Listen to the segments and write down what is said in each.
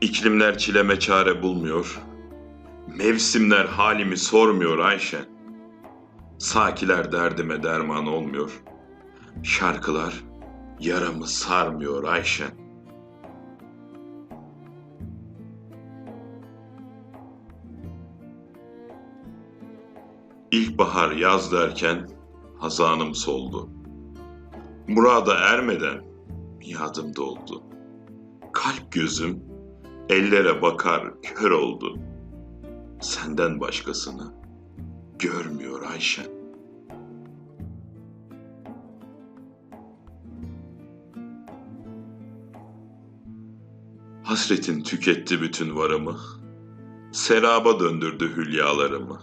İklimler çileme çare bulmuyor. Mevsimler halimi sormuyor Ayşen. Sakiler derdime derman olmuyor. Şarkılar yaramı sarmıyor Ayşen. İlkbahar yaz derken hazanım soldu. Murada ermeden miadım doldu. Kalp gözüm ellere bakar kör oldu. Senden başkasını görmüyor Ayşen. Hasretin tüketti bütün varımı. Seraba döndürdü hülyalarımı.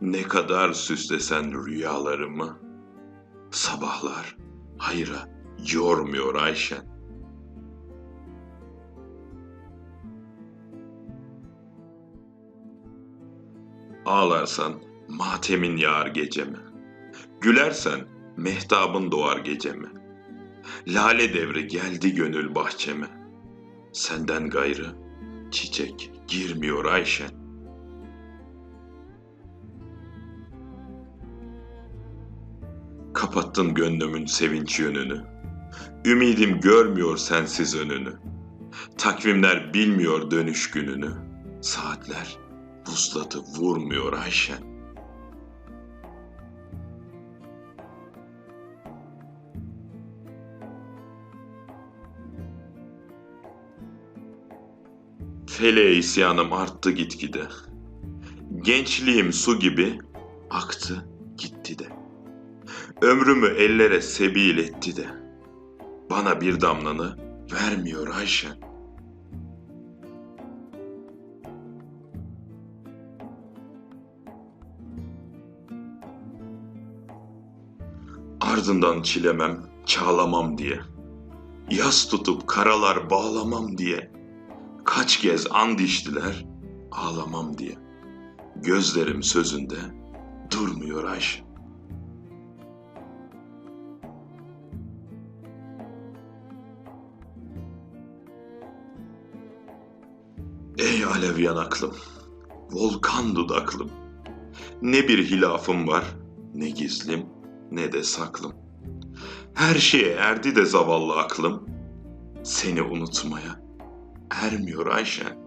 Ne kadar süslesen rüyalarımı. Sabahlar hayra yormuyor Ayşen. Ağlarsan matemin yağar geceme. Gülersen mehtabın doğar geceme. Lale devri geldi gönül bahçeme. Senden gayrı çiçek girmiyor Ayşen. Kapattın gönlümün sevinç yönünü. Ümidim görmüyor sensiz önünü. Takvimler bilmiyor dönüş gününü. Saatler vuslatı vurmuyor Ayşen. Feleğe isyanım arttı gitgide. Gençliğim su gibi aktı gitti de. Ömrümü ellere sebil etti de. Bana bir damlanı vermiyor Ayşen. Ardından çilemem, çağlamam diye. Yas tutup karalar bağlamam diye. Kaç kez and içtiler, ağlamam diye. Gözlerim sözünde durmuyor Ayşe. Ey alev yanaklım, volkan dudaklım. Ne bir hilafım var, ne gizlim, ne de saklım. Her şeye erdi de zavallı aklım. Seni unutmaya ermiyor Ayşen.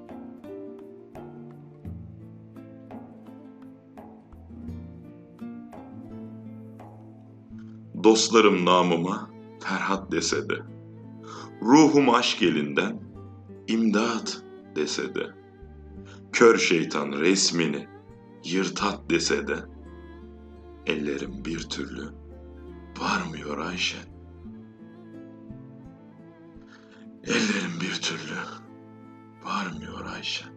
Dostlarım namıma Ferhat dese de, ruhum aşk elinden imdat dese de, kör şeytan resmini yırtat dese de, ellerim bir türlü varmıyor Ayşen. Ellerim bir türlü varmıyor Ayşen.